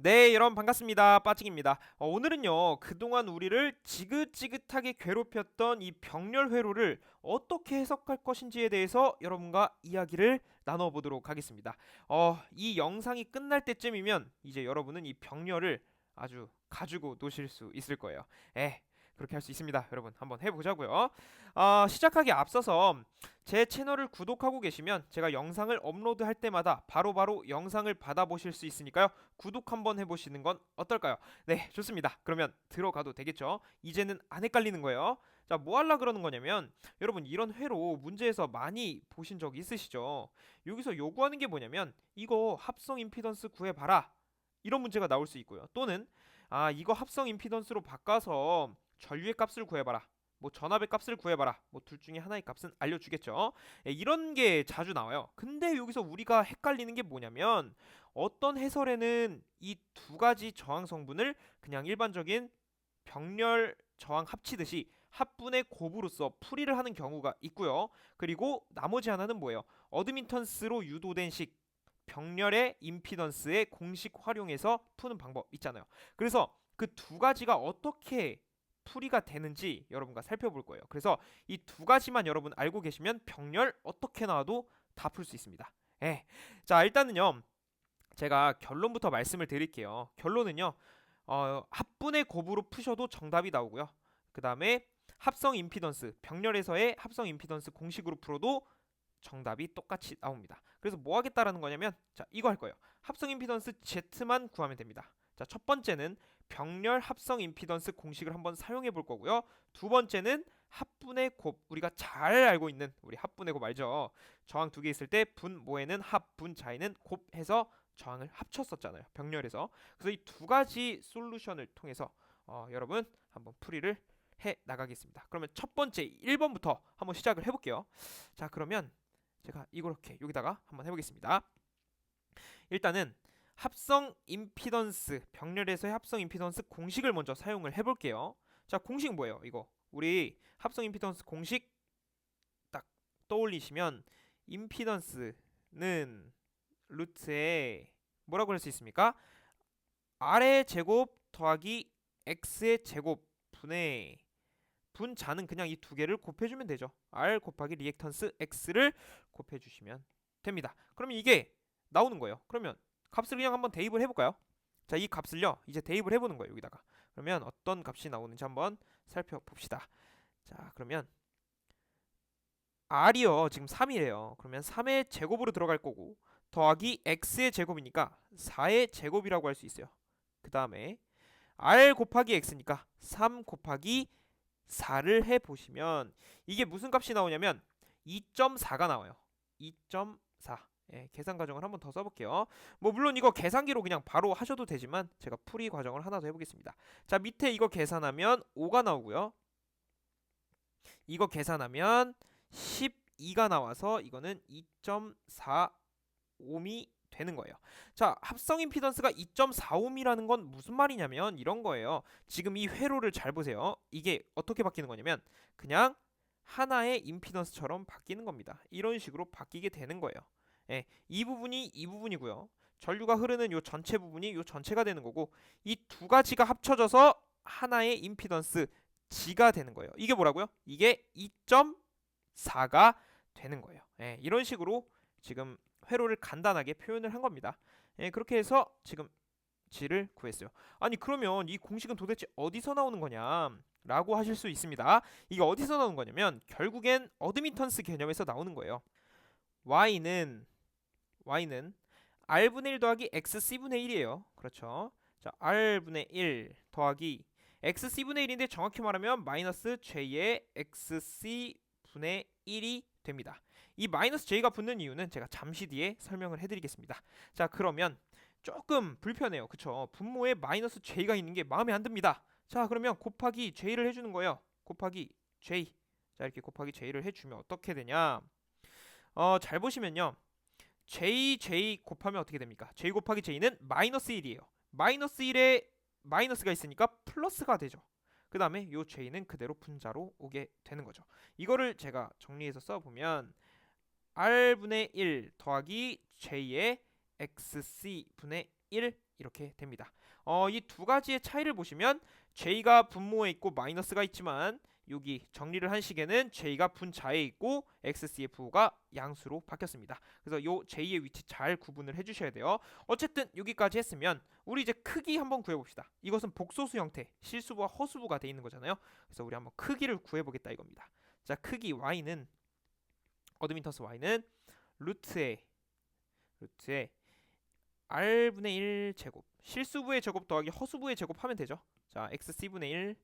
네, 여러분 반갑습니다. 빠찡입니다. 어, 오늘은요, 그동안 우리를 지긋지긋하게 괴롭혔던 이 병렬 회로를 어떻게 해석할 것인지에 대해서 여러분과 이야기를 나눠보도록 하겠습니다. 어, 이 영상이 끝날 때쯤이면 이제 여러분은 이 병렬을 아주 가지고 노실 수 있을 거예요. 에, 그렇게 할 수 있습니다. 여러분 한번 해보자고요. 어, 시작하기 앞서서 제 채널을 구독하고 계시면 제가 영상을 업로드할 때마다 바로 바로 영상을 받아보실 수 있으니까요. 구독 한번 해보시는 건 어떨까요? 네, 좋습니다. 그러면 들어가도 되겠죠? 이제는 안 헷갈리는 거예요. 자, 뭐 하려 그러는 거냐면 여러분 이런 회로 문제에서 많이 보신 적 있으시죠? 여기서 요구하는 게 뭐냐면 이거 합성 임피던스 구해 봐라. 이런 문제가 나올 수 있고요. 또는 아 이거 합성 임피던스로 바꿔서 전류의 값을 구해봐라. 뭐 전압의 값을 구해봐라. 뭐 둘 중에 하나의 값은 알려주겠죠. 예, 이런 게 자주 나와요. 근데 여기서 우리가 헷갈리는 게 뭐냐면 어떤 해설에는 이 두 가지 저항 성분을 그냥 일반적인 병렬 저항 합치듯이 합분의 곱으로서 풀이를 하는 경우가 있고요. 그리고 나머지 하나는 뭐예요? 어드민턴스로 유도된 식 병렬의 임피던스의 공식 활용해서 푸는 방법 있잖아요. 그래서 그 두 가지가 어떻게 풀이가 되는지 여러분과 살펴볼 거예요. 그래서 이 두 가지만 여러분 알고 계시면 병렬 어떻게 나와도 다 풀 수 있습니다. 예. 자, 일단은요. 제가 결론부터 말씀을 드릴게요. 결론은요. 어, 합분의 곱으로 푸셔도 정답이 나오고요. 그다음에 합성 임피던스 병렬에서의 합성 임피던스 공식으로 풀어도 정답이 똑같이 나옵니다. 그래서 뭐 하겠다라는 거냐면 자, 이거 할 거예요. 합성 임피던스 Z만 구하면 됩니다. 자, 첫 번째는 병렬 합성 임피던스 공식을 한번 사용해 볼 거고요. 두 번째는 합분의 곱 우리가 잘 알고 있는 우리 합분의 곱 알죠? 저항 두 개 있을 때 분 모에는 합, 분 자에는 곱 해서 저항을 합쳤었잖아요. 병렬에서. 그래서 이 두 가지 솔루션을 통해서 어, 여러분 한번 풀이를 해 나가겠습니다. 그러면 첫 번째 1번부터 한번 시작을 해 볼게요. 자, 그러면 제가 이렇게 여기다가 한번 해 보겠습니다. 일단은 합성 임피던스 병렬에서의 합성 임피던스 공식을 먼저 사용을 해볼게요. 자 공식 뭐예요? 이거 우리 합성 임피던스 공식 딱 떠올리시면 임피던스는 루트에 뭐라고 할 수 있습니까? R의 제곱 더하기 X의 제곱 분의 분자는 그냥 이 두 개를 곱해주면 되죠. R 곱하기 리액턴스 X를 곱해주시면 됩니다. 그러면 이게 나오는 거예요. 그러면 값을 그냥 한번 대입을 해볼까요? 자, 이 값을요, 이제 대입을 해보는 거예요, 여기다가. 그러면 어떤 값이 나오는지 한번 살펴봅시다. 자, 그러면 R이요, 지금 3이래요. 그러면 3의 제곱으로 들어갈 거고, 더하기 X의 제곱이니까 4의 제곱이라고 할 수 있어요. 그 다음에 R 곱하기 X니까 3 곱하기 4를 해보시면 이게 무슨 값이 나오냐면 2.4가 나와요. 2.4. 예, 계산 과정을 한번 더 써볼게요. 뭐 물론 이거 계산기로 그냥 바로 하셔도 되지만 제가 풀이 과정을 하나 더 해보겠습니다. 자 밑에 이거 계산하면 5가 나오고요. 이거 계산하면 12가 나와서 이거는 2.4옴이 되는 거예요. 자, 합성 임피던스가 2.4옴이라는 건 무슨 말이냐면 이런 거예요. 지금 이 회로를 잘 보세요. 이게 어떻게 바뀌는 거냐면 그냥 하나의 임피던스처럼 바뀌는 겁니다. 이런 식으로 바뀌게 되는 거예요. 예, 이 부분이 이 부분이고요. 전류가 흐르는 요 전체 부분이 요 전체가 되는 거고 이 두 가지가 합쳐져서 하나의 임피던스 G가 되는 거예요. 이게 뭐라고요? 이게 2.4가 되는 거예요. 예, 이런 식으로 지금 회로를 간단하게 표현을 한 겁니다. 예, 그렇게 해서 지금 G를 구했어요. 아니 그러면 이 공식은 도대체 어디서 나오는 거냐? 라고 하실 수 있습니다. 이게 어디서 나오는 거냐면 결국엔 어드미턴스 개념에서 나오는 거예요. y는 y는 r분의 1 더하기 xc분의 1이에요. 그렇죠. 자, r분의 1 더하기 xc분의 1인데 정확히 말하면 마이너스 j의 xc분의 1이 됩니다. 이 마이너스 j가 붙는 이유는 제가 잠시 뒤에 설명을 해드리겠습니다. 자, 그러면 조금 불편해요. 그쵸? 분모에 마이너스 j가 있는 게 마음에 안 듭니다. 자, 그러면 곱하기 j를 해주는 거예요. 곱하기 j. 자, 이렇게 곱하기 j를 해주면 어떻게 되냐? 어, 잘 보시면요. J, j 곱하면 어떻게 됩니까? j 곱하기 j는 마이너스 1이에요. 마이너스 1에 마이너스가 있으니까 플러스가 되죠. 그 다음에 요 j는 그대로 분자로 오게 되는 거죠. 이거를 제가 정리해서 써보면 r분의 1 더하기 j의 xc분의 1 이렇게 됩니다. 어, 이 두 가지의 차이를 보시면 j가 분모에 있고 마이너스가 있지만 여기 정리를 한 식에는 j가 분자에 있고 xcf가 양수로 바뀌었습니다. 그래서 요 j의 위치 잘 구분을 해주셔야 돼요. 어쨌든 여기까지 했으면 우리 이제 크기 한번 구해봅시다. 이것은 복소수 형태, 실수부와 허수부가 돼 있는 거잖아요. 그래서 우리 한번 크기를 구해보겠다 이겁니다. 자, 크기 y는 어드민턴스 y는 루트에 루트에 r분의 1 제곱 실수부의 제곱 더하기 허수부의 제곱 하면 되죠. 자, xc분의 1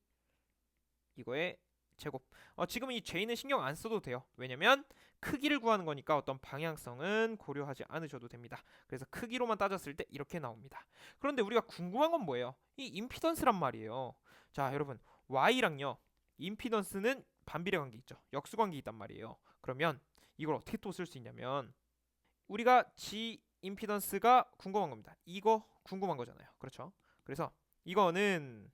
이거의 제곱. 어, 지금은 이 j는 신경 안 써도 돼요. 왜냐면 크기를 구하는 거니까 어떤 방향성은 고려하지 않으셔도 됩니다. 그래서 크기로만 따졌을 때 이렇게 나옵니다. 그런데 우리가 궁금한 건 뭐예요? 이 임피던스란 말이에요. 자, 여러분 y랑요. 임피던스는 반비례 관계 있죠. 역수 관계 있단 말이에요. 그러면 이걸 어떻게 또 쓸 수 있냐면 우리가 G 임피던스가 궁금한 겁니다. 이거 궁금한 거잖아요. 그렇죠? 그래서 이거는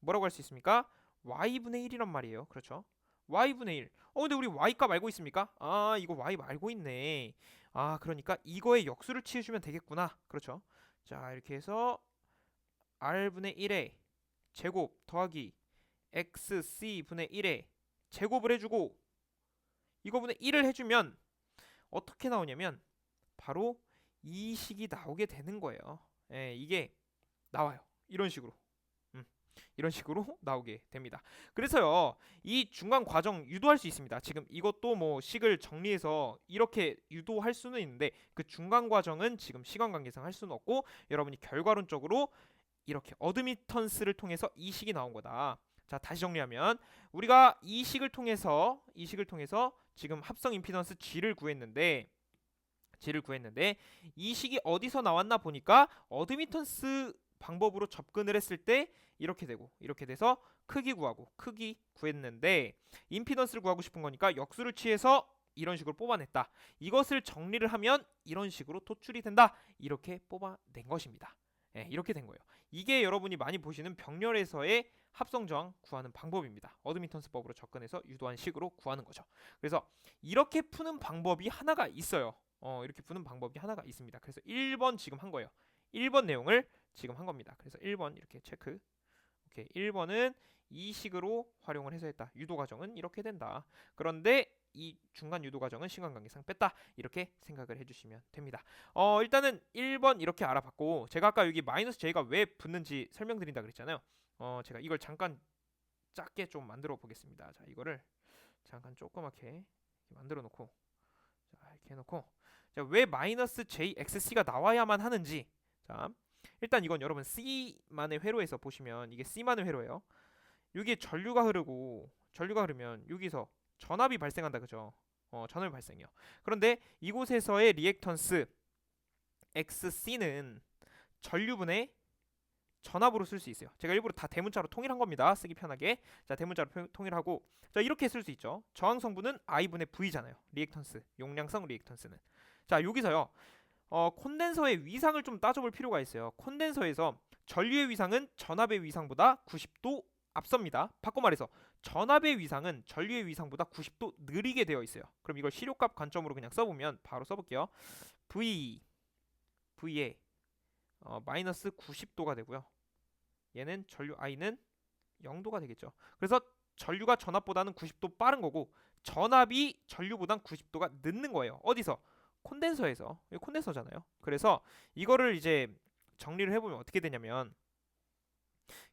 뭐라고 할 수 있습니까? Y분의 1이란 말이에요. 그렇죠? y분의 1. 어 근데 우리 y값 알고 있습니까? 아 이거 y 알고 있네. 아 그러니까 이거의 역수를 취해주면 되겠구나. 그렇죠? 자 이렇게 해서 r분의 1의 제곱 더하기 xc분의 1의 제곱을 해주고 이거분의 1을 해주면 어떻게 나오냐면 바로 이 식이 나오게 되는 거예요. 예, 이게 나와요. 이런 식으로. 음, 이런 식으로 나오게 됩니다. 그래서요, 이 중간 과정 유도할 수 있습니다. 지금 이것도 뭐 식을 정리해서 이렇게 유도할 수는 있는데 그 중간 과정은 지금 시간 관계상 할 수는 없고 여러분이 결과론적으로 이렇게 어드미턴스를 통해서 이 식이 나온 거다. 자, 다시 정리하면 우리가 이 식을 통해서 이 식을 통해서 지금 합성 임피던스 G를 구했는데 G를 구했는데 이 식이 어디서 나왔나 보니까 어드미턴스 방법으로 접근을 했을 때 이렇게 되고 이렇게 돼서 크기 구하고 크기 구했는데 임피던스를 구하고 싶은 거니까 역수를 취해서 이런 식으로 뽑아냈다. 이것을 정리를 하면 이런 식으로 도출이 된다. 이렇게 뽑아낸 것입니다. 예, 이렇게 된 거예요. 이게 여러분이 많이 보시는 병렬에서의 합성 저항 구하는 방법입니다. 어드미턴스법으로 접근해서 유도한 식으로 구하는 거죠. 그래서 이렇게 푸는 방법이 하나가 있어요. 어, 이렇게 푸는 방법이 하나가 있습니다. 그래서 1번 지금 한 거예요. 1번 내용을 지금 한 겁니다. 그래서 1번 이렇게 체크. 오케이. 1번은 이 식으로 활용을 해서 했다. 유도 과정은 이렇게 된다. 그런데 이 중간 유도 과정은 시간 관계상 뺐다. 이렇게 생각을 해 주시면 됩니다. 어, 일단은 1번 이렇게 알아봤고 제가 아까 여기 마이너스 j가 왜 붙는지 설명드린다 그랬잖아요. 어, 제가 이걸 잠깐 작게 좀 만들어 보겠습니다. 자, 이거를 잠깐 조그맣게 만들어 놓고 자, 이렇게 해 놓고 자, 왜 마이너스 jxc가 나와야만 하는지 자, 일단 이건 여러분 C만의 회로에서 보시면 이게 C만의 회로예요. 여기에 전류가 흐르고 전류가 흐르면 여기서 전압이 발생한다 그죠? 어, 전압이 발생해요. 그런데 이곳에서의 리액턴스 XC는 전류분의 전압으로 쓸 수 있어요. 제가 일부러 다 대문자로 통일한 겁니다. 쓰기 편하게. 자, 대문자로 표- 통일하고 자, 이렇게 쓸 수 있죠. 저항 성분은 I분의 V잖아요. 리액턴스, 용량성 리액턴스는. 자, 여기서요. 어, 콘덴서의 위상을 좀 따져볼 필요가 있어요. 콘덴서에서 전류의 위상은 전압의 위상보다 90도 앞섭니다. 바꿔 말해서 전압의 위상은 전류의 위상보다 90도 느리게 되어 있어요. 그럼 이걸 시료값 관점으로 그냥 써보면 바로 써볼게요. V V에 어, 마이너스 90도가 되고요. 얘는 전류 I는 0도가 되겠죠. 그래서 전류가 전압보다는 90도 빠른 거고 전압이 전류보단 90도가 늦는 거예요. 어디서? 콘덴서에서. 콘덴서잖아요. 그래서 이거를 이제 정리를 해보면 어떻게 되냐면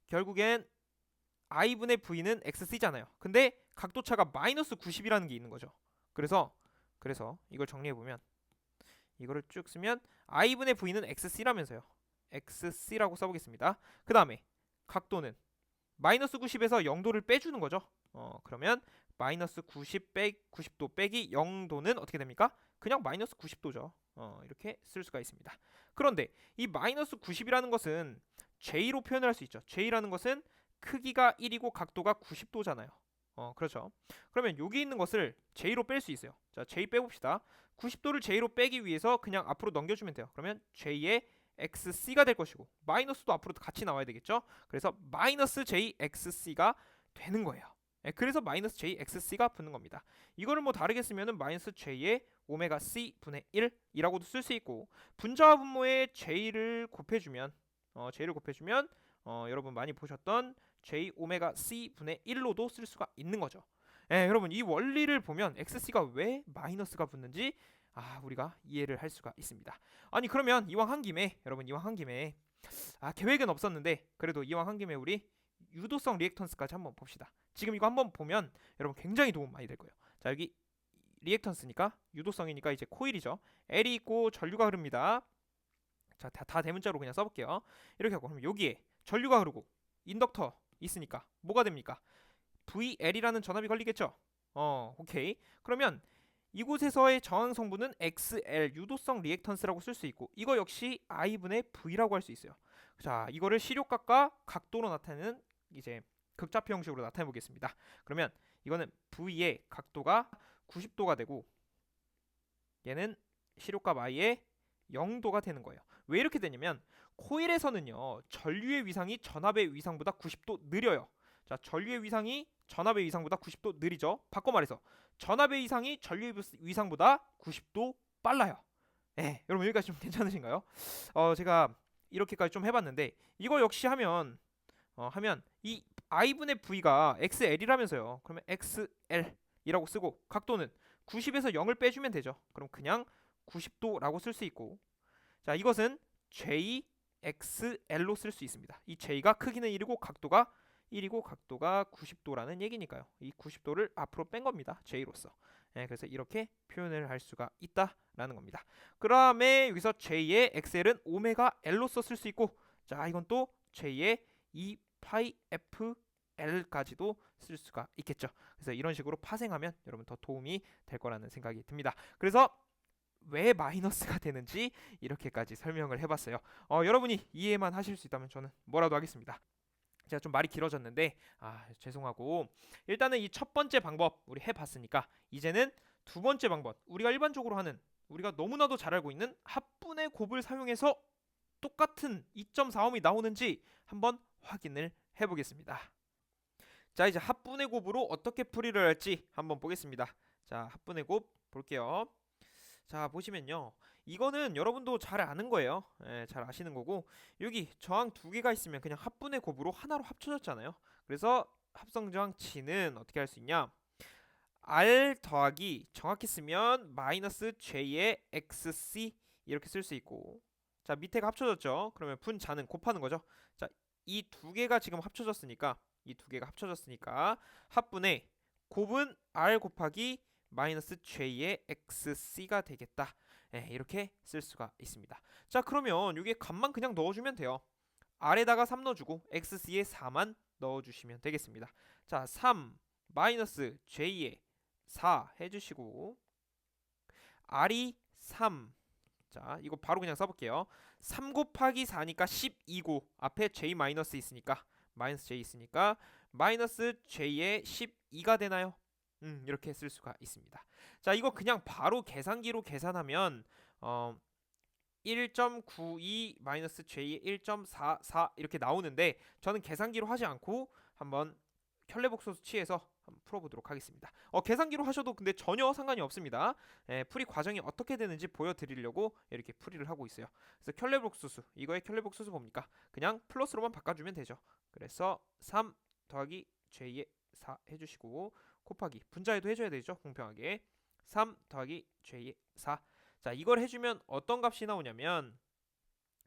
결국엔 i분의 v는 xc잖아요. 근데 각도차가 마이너스 90이라는 게 있는 거죠. 그래서 그래서 이걸 정리해 보면 이거를 쭉 쓰면 i분의 v는 xc라면서요. xc라고 써보겠습니다. 그 다음에 각도는 마이너스 90에서 0도를 빼주는 거죠. 어 그러면 마이너스 90 빼, 90도 빼기 0도는 어떻게 됩니까? 그냥 마이너스 90도죠. 어 이렇게 쓸 수가 있습니다. 그런데 이 마이너스 90이라는 것은 j로 표현할 수 있죠. j라는 것은 크기가 1이고 각도가 90도잖아요. 어, 그렇죠. 그러면 여기 있는 것을 j로 뺄 수 있어요. 자, j 빼봅시다. 90도를 j로 빼기 위해서 그냥 앞으로 넘겨주면 돼요. 그러면 j의 xc가 될 것이고 마이너스도 앞으로 같이 나와야 되겠죠. 그래서 마이너스 j xc가 되는 거예요. 예, 그래서 마이너스 JXC가 붙는 겁니다. 이거를 뭐 다르게 쓰면은 마이너스 J의 오메가 C 분의 1이라고도 쓸 수 있고 분자와 분모에 J를 곱해주면 어, J를 곱해주면 어, 여러분 많이 보셨던 J 오메가 C 분의 1로도 쓸 수가 있는 거죠. 예, 여러분 이 원리를 보면 XC가 왜 마이너스가 붙는지 아 우리가 이해를 할 수가 있습니다. 아니 그러면 이왕 한 김에 여러분 이왕 한 김에 아 계획은 없었는데 그래도 이왕 한 김에 우리 유도성 리액턴스까지 한번 봅시다. 지금 이거 한번 보면 여러분 굉장히 도움 많이 될 거예요. 자 여기 리액턴스니까 유도성이니까 이제 코일이죠. L이 있고 전류가 흐릅니다. 자 다, 다 대문자로 그냥 써볼게요. 이렇게 하고 그럼 여기에 전류가 흐르고 인덕터 있으니까 뭐가 됩니까? VL이라는 전압이 걸리겠죠. 어 오케이. 그러면 이곳에서의 저항 성분은 XL 유도성 리액턴스라고 쓸 수 있고 이거 역시 I분의 V라고 할 수 있어요. 자 이거를 시력각과 각도로 나타내는 이제 극좌표 형식으로 나타내 보겠습니다. 그러면 이거는 V의 각도가 90도가 되고 얘는 시력값 I의 0도가 되는 거예요. 왜 이렇게 되냐면 코일에서는요 전류의 위상이 전압의 위상보다 90도 느려요. 자 전류의 위상이 전압의 위상보다 90도 느리죠. 바꿔 말해서 전압의 위상이 전류의 위상보다 90도 빨라요. 예, 여러분 여기까지 좀 괜찮으신가요? 어 제가 이렇게까지 좀 해봤는데 이거 역시 하면 어, 하면 이 i분의 v가 xl이라면서요. 그러면 xl이라고 쓰고 각도는 90에서 0을 빼주면 되죠. 그럼 그냥 90도라고 쓸 수 있고 자 이것은 jxl로 쓸 수 있습니다. 이 j가 크기는 1이고 각도가 1이고 각도가 90도라는 얘기니까요. 이 90도를 앞으로 뺀 겁니다. j로서. 예, 그래서 이렇게 표현을 할 수가 있다라는 겁니다. 그 다음에 여기서 j의 xl은 오메가 l로써 쓸수 있고 자 이건 또 j의 2 파이 f L까지도 쓸 수가 있겠죠. 그래서 이런 식으로 파생하면 여러분 더 도움이 될 거라는 생각이 듭니다. 그래서 왜 마이너스가 되는지 이렇게까지 설명을 해봤어요. 어, 여러분이 이해만 하실 수 있다면 저는 뭐라도 하겠습니다. 제가 좀 말이 길어졌는데 아 죄송하고 일단은 이 첫 번째 방법 우리 해봤으니까 이제는 두 번째 방법 우리가 일반적으로 하는 우리가 너무나도 잘 알고 있는 합분의 곱을 사용해서 똑같은 2.4옴이 나오는지 한번 확인을 해보겠습니다. 자 이제 합분의 곱으로 어떻게 풀이를 할지 한번 보겠습니다. 자 합분의 곱 볼게요. 자 보시면요 이거는 여러분도 잘 아는 거예요 예, 잘 아시는 거고 여기 저항 두 개가 있으면 그냥 합분의 곱으로 하나로 합쳐졌잖아요 그래서 합성 저항 치는 어떻게 할 수 있냐 R 더하기 정확히 쓰면 마이너스 J의 XC 이렇게 쓸 수 있고 자 밑에가 합쳐졌죠 그러면 분자는 곱하는 거죠 자 이 두 개가 지금 합쳐졌으니까 이 두 개가 합쳐졌으니까 합분의 곱은 R 곱하기 마이너스 j의 xc가 되겠다. 예, 이렇게 쓸 수가 있습니다. 자 그러면 여기에 값만 그냥 넣어주면 돼요. r에다가 3 넣어주고 xc에 4만 넣어주시면 되겠습니다. 자 3 마이너스 j의 4 해주시고 r이 3 자, 이거 바로 그냥 써볼게요. 3 곱하기 4니까 12고 앞에 j 마이너스 있으니까 마이너스 j 있으니까 마이너스 j의 12가 되나요? 음, 이렇게 쓸 수가 있습니다. 자, 이거 그냥 바로 계산기로 계산하면 어 1.92 마이너스 j 1.44 이렇게 나오는데 저는 계산기로 하지 않고 한번 켤레복소수 취해서 한번 풀어보도록 하겠습니다. 어, 계산기로 하셔도 근데 전혀 상관이 없습니다. 예, 풀이 과정이 어떻게 되는지 보여드리려고 이렇게 풀이를 하고 있어요. 그래서 켤레복소수 이거의 켤레복소수 뭡니까? 그냥 플러스로만 바꿔주면 되죠. 그래서 3 더하기 j의 4 해주시고 곱하기 분자에도 해줘야 되죠 공평하게 3 더하기 j 4자 이걸 해주면 어떤 값이 나오냐면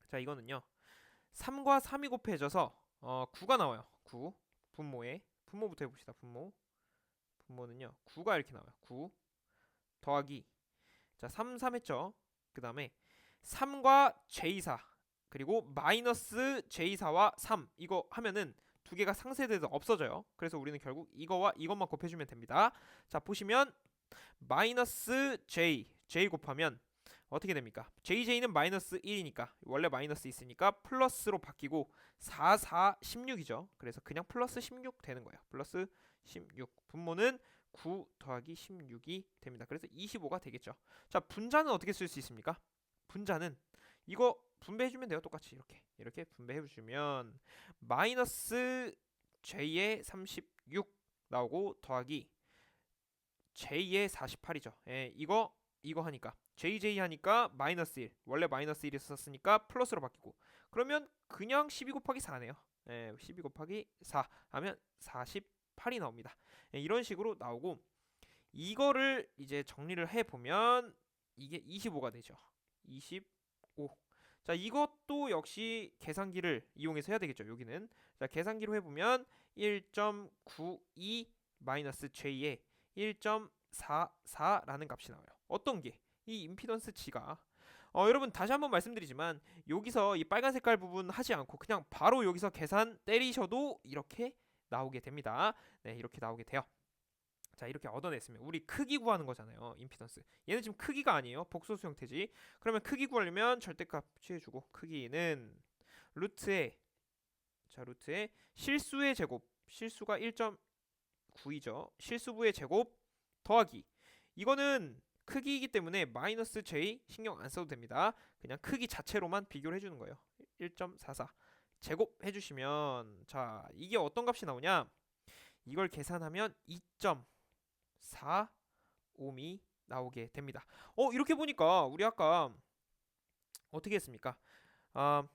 자 이거는요 3과 3이 곱해져서 어 9가 나와요 9 분모에 분모부터 해봅시다 분모 분모는요 9가 이렇게 나와요 9 더하기 자 3, 3 했죠 그 다음에 3과 j4 그리고 마이너스 j4와 3 이거 하면은 두 개가 상쇄돼서 없어져요. 그래서 우리는 결국 이거와 이것만 곱해주면 됩니다. 자 보시면 마이너스 j j 곱하면 어떻게 됩니까? jj는 마이너스 1이니까 원래 마이너스 있으니까 플러스로 바뀌고 4, 4, 16이죠. 그래서 그냥 플러스 16 되는 거예요. 플러스 16 분모는 9 더하기 16이 됩니다. 그래서 25가 되겠죠. 자 분자는 어떻게 쓸 수 있습니까? 분자는 이거 분배해주면 돼요 똑같이 이렇게 이렇게 분배해주면 마이너스 j의 36 나오고 더하기 j의 48이죠. 예, 이거 이거 하니까 jj 하니까 마이너스 1 원래 마이너스 1이 썼으니까 플러스로 바뀌고 그러면 그냥 12 곱하기 4네요. 예, 12 곱하기 4 하면 48이 나옵니다. 예, 이런 식으로 나오고 이거를 이제 정리를 해 보면 이게 25가 되죠. 25. 자, 이것도 역시 계산기를 이용해서 해야 되겠죠. 여기는 자, 계산기로 해 보면 1.92 마이너스 j에 1.44라는 값이 나와요. 어떤 게? 이 임피던스 G가 어, 여러분 다시 한번 말씀드리지만 여기서 이 빨간 색깔 부분 하지 않고 그냥 바로 여기서 계산 때리셔도 이렇게 나오게 됩니다. 네, 이렇게 나오게 돼요. 자, 이렇게 얻어냈으면 우리 크기 구하는 거잖아요. 임피던스. 얘는 지금 크기가 아니에요. 복소수 형태지. 그러면 크기 구하려면 절대값 취해주고 크기는 루트에 자, 루트에 실수의 제곱. 실수가 1.9이죠. 실수부의 제곱 더하기. 이거는 크기이기 때문에 마이너스 j 신경 안 써도 됩니다. 그냥 크기 자체로만 비교를 해주는 거예요. 1.44 제곱 해 주시면 자 이게 어떤 값이 나오냐? 이걸 계산하면 2.4옴이 나오게 됩니다. 어 이렇게 보니까 우리 아까 어떻게 했습니까? 아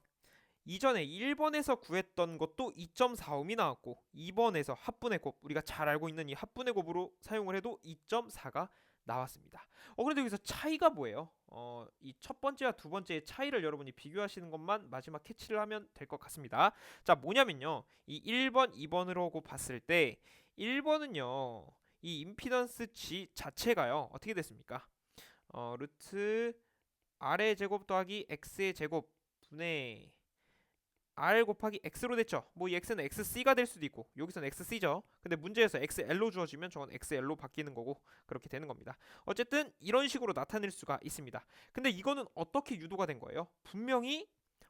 이전에 1번에서 구했던 것도 2.4옴이 나왔고 2번에서 합분의 곱 우리가 잘 알고 있는 이 합분의 곱으로 사용을 해도 2.4가 나왔습니다. 어 그런데 여기서 차이가 뭐예요? 어 이 첫 번째와 두 번째의 차이를 여러분이 비교하시는 것만 마지막 캐치를 하면 될 것 같습니다. 자 뭐냐면요. 이 1번, 2번으로 봤을 때 1번은요. 이 임피던스 G 자체가요. 어떻게 됐습니까? 어 루트 R의 제곱 더하기 X의 제곱 분의 R 곱하기 X로 됐죠. 뭐 이 X는 XC가 될 수도 있고 여기서는 XC죠. 근데 문제에서 XL로 주어지면 저건 XL로 바뀌는 거고 그렇게 되는 겁니다. 어쨌든 이런 식으로 나타낼 수가 있습니다. 근데 이거는 어떻게 유도가 된 거예요? 분명히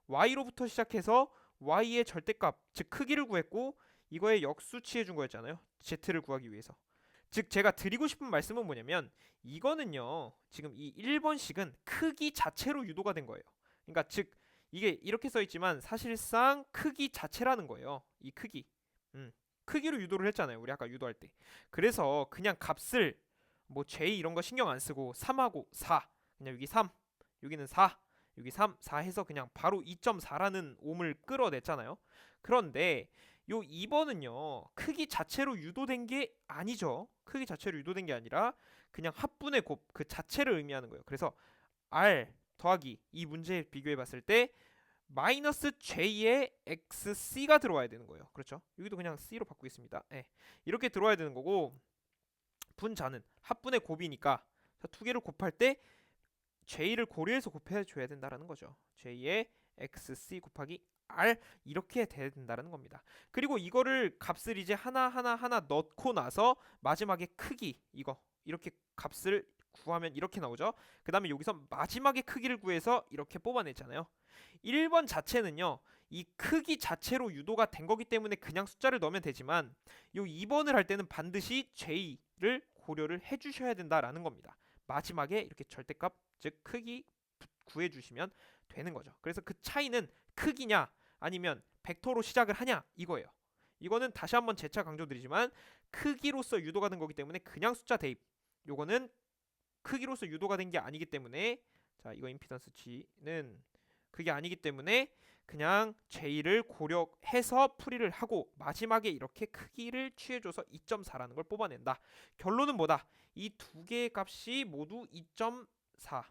Y로부터 시작해서 Y의 절대값, 즉 크기를 구했고 이거의 역수 취해 준 거였잖아요. Z를 구하기 위해서. 즉 제가 드리고 싶은 말씀은 뭐냐면 이거는요. 지금 이 1번식은 크기 자체로 유도가 된 거예요. 그러니까 즉 이게 이렇게 써 있지만 사실상 크기 자체라는 거예요. 이 크기. 음. 크기로 유도를 했잖아요. 우리 아까 유도할 때. 그래서 그냥 값을 뭐 J 이런 거 신경 안 쓰고 3하고 4. 그냥 여기 3. 여기는 4. 여기 3, 4 해서 그냥 바로 2.4라는 옴을 끌어냈잖아요. 그런데 요 2번은요. 크기 자체로 유도된 게 아니죠. 크기 자체로 유도된 게 아니라 그냥 합분의 곱 그 자체를 의미하는 거예요. 그래서 R 더하기 이 문제 비교해 봤을 때 마이너스 j의 xc가 들어와야 되는 거예요. 그렇죠? 여기도 그냥 c로 바꾸겠습니다. 네. 이렇게 들어와야 되는 거고 분자는 합분의 곱이니까 두 개를 곱할 때 j를 고려해서 곱해 줘야 된다라는 거죠. j의 xc 곱하기 r 이렇게 돼야 된다는 겁니다. 그리고 이거를 값을 이제 하나 하나 하나 넣고 나서 마지막에 크기 이거 이렇게 값을 구하면 이렇게 나오죠. 그 다음에 여기서 마지막에 크기를 구해서 이렇게 뽑아냈잖아요. 1번 자체는요. 이 크기 자체로 유도가 된 거기 때문에 그냥 숫자를 넣으면 되지만 요 2번을 할 때는 반드시 j를 고려를 해 주셔야 된다라는 겁니다. 마지막에 이렇게 절대값 즉 크기 구해 주시면 되는 거죠. 그래서 그 차이는 크기냐 아니면 벡터로 시작을 하냐 이거예요. 이거는 다시 한번 재차 강조드리지만 크기로서 유도가 된 거기 때문에 그냥 숫자 대입 요거는 크기로서 유도가 된 게 아니기 때문에 자 이거 임피던스 G는 그게 아니기 때문에 그냥 J를 고려해서 풀이를 하고 마지막에 이렇게 크기를 취해줘서 2.4라는 걸 뽑아낸다. 결론은 뭐다? 이 두 개의 값이 모두 2.4.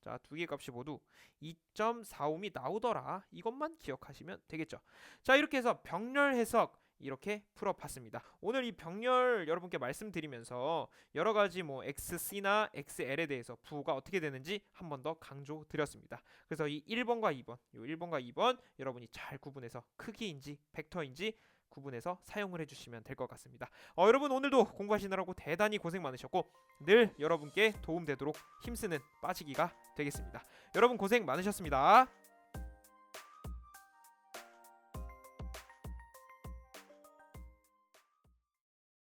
자, 두 개의 값이 모두 2.45이 나오더라. 이것만 기억하시면 되겠죠. 자, 이렇게 해서 병렬 해석 이렇게 풀어봤습니다. 오늘 이 병렬 여러분께 말씀드리면서 여러 가지 뭐 XC나 XL에 대해서 부호가 어떻게 되는지 한 번 더 강조드렸습니다. 그래서 이 1번과 2번, 이 1번과 2번 여러분이 잘 구분해서 크기인지 벡터인지 구분해서 사용을 해주시면 될 것 같습니다. 어, 여러분 오늘도 공부하시느라고 대단히 고생 많으셨고 늘 여러분께 도움되도록 힘쓰는 빠지기가 되겠습니다. 여러분 고생 많으셨습니다.